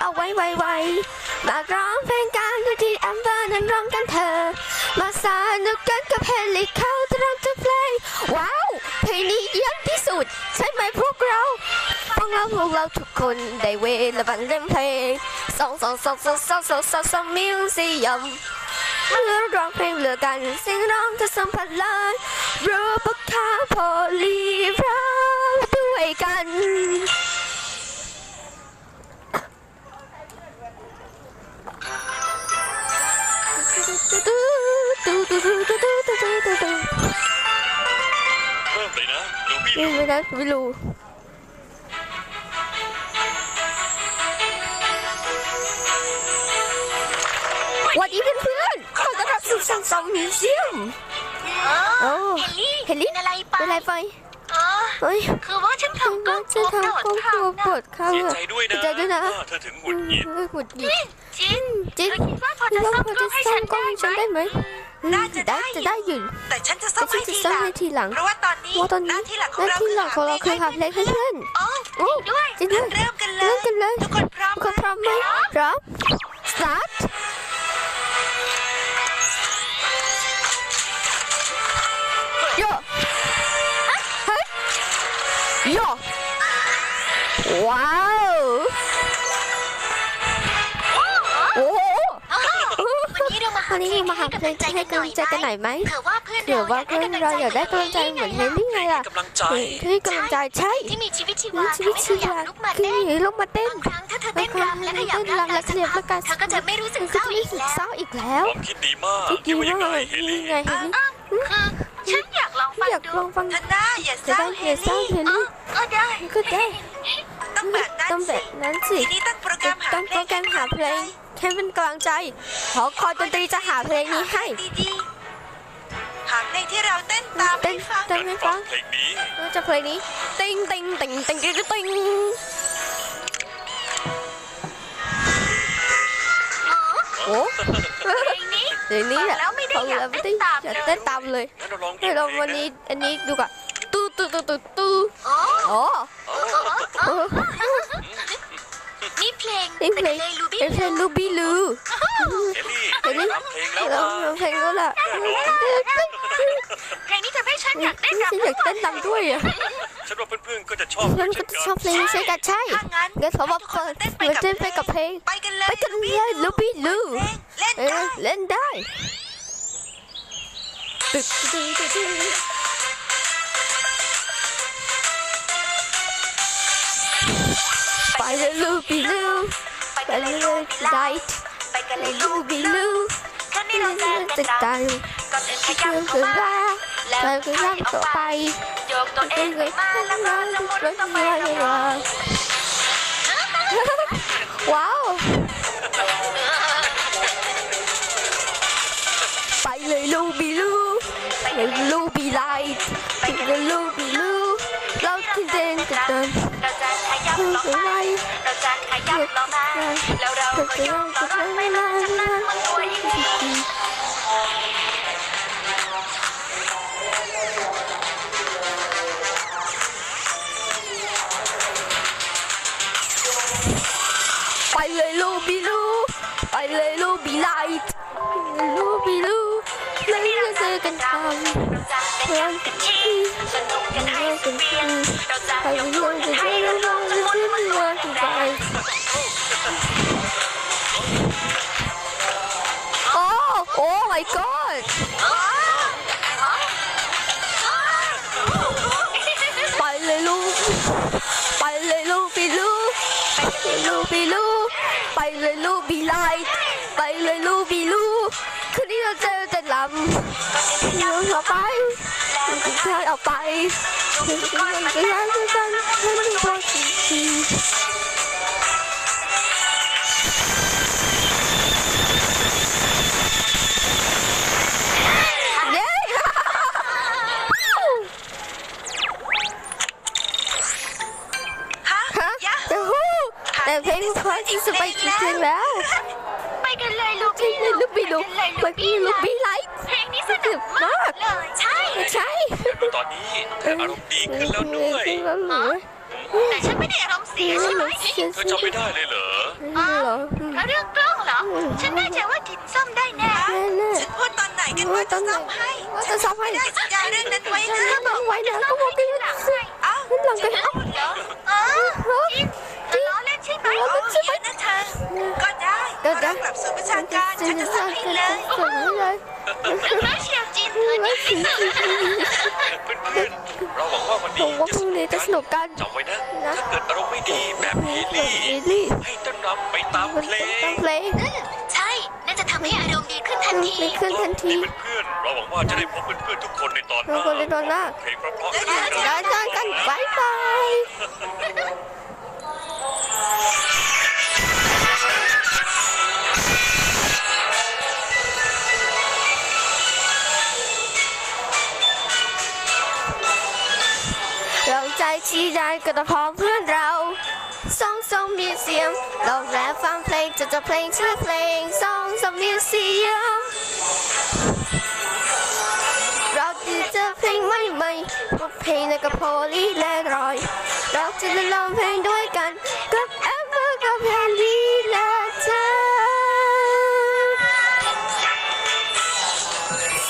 เอาไว้ไวๆมาร้องเพลงกันดูที่แอมเบอร์นั้นร้องกันเถอมาสนุกกันกับเฮลิเขาจะร้องจะเพลงว้าว เพลงนี้เยี่ยมที่สุด ใช่ไหมพวกเรา พวกเราพวกเราทุกคนได้เวลาฟังเล่นเพลงสองสองสองสองสองสองสองสองมิวสิยมเมื่อร้องเพลงเหลือกันเสียงร้องจะสัมผัสเลยรูปคาโพลีพร้อมด้วยกัน นี่ไม่ได้ไม่รู้วันนี้เพื่อนๆขอต้อนรับสู่ซังซองมิวเซียมอ๋อโอ้เฮลลี่เฮลิเป็นอะไรไปเป็นไรไปอ๋อเฮ้ยคือว่าฉันฉันทำกล้ว่าองจะตัวทำโปรดกล้องพัตัวงปวนะดข้างเสียอะใจด้วยนะเสียใจด้วยนะว่าเธอถึงหงุดหงิดเฮ้ยหงุดหงิดจินจิ๊เธนอคิดว่าพอคิจะดว่าซ่อมพอกล้จะองให้ซ่อฉัมนกล้องได้ฉันไหมได้ไหม น่าจะได้จะได้อยู่ แต่ฉันจะซ่อแต่มฉัให้นจะทีซ่อมหลังให้ทีหลัง เพราะว่าตอนนี้เพราะตอนหนี้น้าที่หลักหของน้าเราที่หลักของเราคือหาเพลงให้เพื่อนอ๋อโอ้ด้วยจริงด้วยเริ่มกันเลเริ่ยมกันเลยทุกคนพร้อมทุกคนพร้อมไหมพร้อม start โยเฮ้ยโยว้าว วันนี้เรามาหาวันนี้เรามาหาเพลงให้กำลังใจกันหน่อยไหมเผื่อว่าเพื่อนเผื่อว่าเพื่อนเราอยากได้กำลังใจเหมือนเฮลลี่ไงล่ะกำลังใจให้กำลังใจใช่ที่มีชีวิตชีมีวาชีวิตชีทำให้วาเธออยากลุกมาคือเต้นลุกมาเต้นบางครั้งถ้าเธอเต้นรำและขยับเต้นรำและขยับร่างกายเธอก็จะไม่รู้สึกก็เศร้าจะอีไม่กรู้สึกแล้วเศร้าอีกแล้วความคิดดีมากคิดคิดีดว่ายังมาไงกเฮลี่นี่ไงเฮลลี่คือฉันอยากลองฟังอยากดูลองฟังเธอหน้าอย่าจะเศร้าได้เฮเฮเศร้าลี่เฮลอ๋อลี่ก็ได้ก็ได้ต้องแบบนั้นต้องแบสิบนั้นสิทีนี้ตั้งโปรแกรมหาต้องโปรแกรมหาเพลง แค่เป็นกำลังใจ ขอคอยดนตรีจะหาเพลงนี้ให้ดีๆหาเพลงที่เราเต้นตามเต้ให้นฟังเต้นให้ฟัฟังงเพลงนี้เราจะเพลงนี้ ติงติงติงติงติงติงอ๋อโอ้เพลงนี้เดี๋ยวนี้แหละฟังแล้วไม่ได้อยากไม่เต้ได้นตามอยากเลยเต้นตามเลยงั้นเราลองอีให้กเราเพลงวันนี้อันนี้ดูก่อนตู้ตู้ตู้ตู้ตู้อ๋ออ๋ออ๋อ เออนี่เพลงนี่เพลงลูบี้เป็นเพลงลูบี้ลูเฮลี่รับเพลงแล้วเรามาเพลงแล้วล่ะเพลงนี้ทำให้ฉันอยากเต้นฉันรำอยากเต้นรำด้วยอะฉันว่าเพื่อนๆก็จะชอบฉันเช่ก็นกันชอบเพลงนี้ใช่กันใช่ถ้างั้นงั้นเขาบอกเปิดเหมือนเต้นไปกับเพลงไปกันเลยไปกันเลยลูบี้ลูเพลงเล่นเอกัอนเล่นได้ตึกตึกตึก Bagaloo Biloo, Bagaloo Light, Bagaloo Biloo, Canelo Tật Tài, Còn đến khi giang cửa ra, Thời cửa giang tổ bay, Dột tổ em người ma lắm đó, Trong môn đất tóc mơ như rồi. Wow! Bagaloo Biloo, Bagaloo Light, Bagaloo Biloo, Lâu thì đến. ับล้อมาเราจะขยับล้อมาแล้วเราก็ยกล้อรถไปมาฉันนั่งบนตัวยิ่งดีไปเลยลูบิลูไปเลยลูบิไลท์ลูบิลูเลยเราเจอกันทั้งเพื่อนกันที่สนุกกันให้สุดเพียงเราจะยนตัวกันให้เ my god ไปเลยลูก ไปเลยลูกบีลูก ไปเลยลูกบีลูก ไปเลยลูกบีไลท์ไปเลยลูกบีลูก คืนนี้เราเจอแต่ลำเดินออกไปเดินออกไปเดินออกไปเดินออกไป แต่เพลงเพราะที่สบายจริงๆแล้วไปกันเลยลูกใช่เลยลูกบีลูกไปพี่ลูกบีไลท์เพลงนี้สนุกมากเลยใช่ใช่ดูตอนนี้เธออารมณ์ดีขึ้นแล้วด้วยขึ้นแล้วเหรอแต่ฉันไม่ได้อารมณ์เสียใช่ไหมเธอจำไม่ได้เลยเหรออ๋อเหรอแล้วเรื่องกล้องเหรอ ฉันแน่ใจว่าทิมซ่อมได้แน่แน่แน่ฉันพูดตอนไหนกันว่าจะซ่อมให้ว่าจะซ่อมให้ได้สัญญาเรื่องนั้นไว้ฉันนะก็บอกไว้นะก็บอกไปหลังเอ้าหลังไปฉันเอ้า นี้มว่าพรุ่งนี้จะสนุกกันจำไว้นะ ถ้าเกิดอารมณ์ไม่ดีแบบเฮลี่เอลี่ให้ต้นรำไปตามเพลตั้งงเพลงใช่ น่าจะทำให้อารมณ์ดีขึ้นทันทีดีขึ้นทันทีเพื่อนๆเราหวังว่าจะได้พบเพื่อนๆทุกคนในตอนหทุน้ากคนในตอนหน้าเพลงเพราะๆกันด้วยแล้วนะเจอกัน ใจชี้ได้ก็ต้องพร้อมเพื่อนเราซองซองมีเสียงเราแลฟังเพลงจะจะเพลงชื่อเพลงซองซองมีเสียงเราจะเจอเพลงใหม่ๆพวกเพลงในกับโพลีและรอย เราจะได้ร้องเพลงด้วยกันกับแอมเบอร์กับแพนดีและเธอ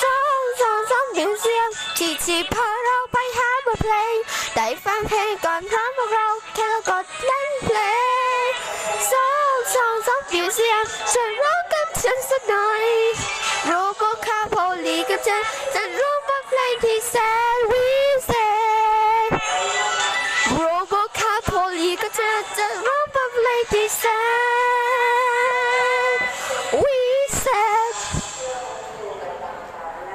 สองสองสองเป็นเสียงที่ที่พาเราไปหา เพลง ได้ฟังเพลงก่อนพร้อมพวกเราแค่เรากดเล่นเพลงสองสองสองผิวเสียงฉันร้องกับฉันสักหน่อยรู้กคาโพลีกับฉันจะรู้ว่าเพลงที่แสน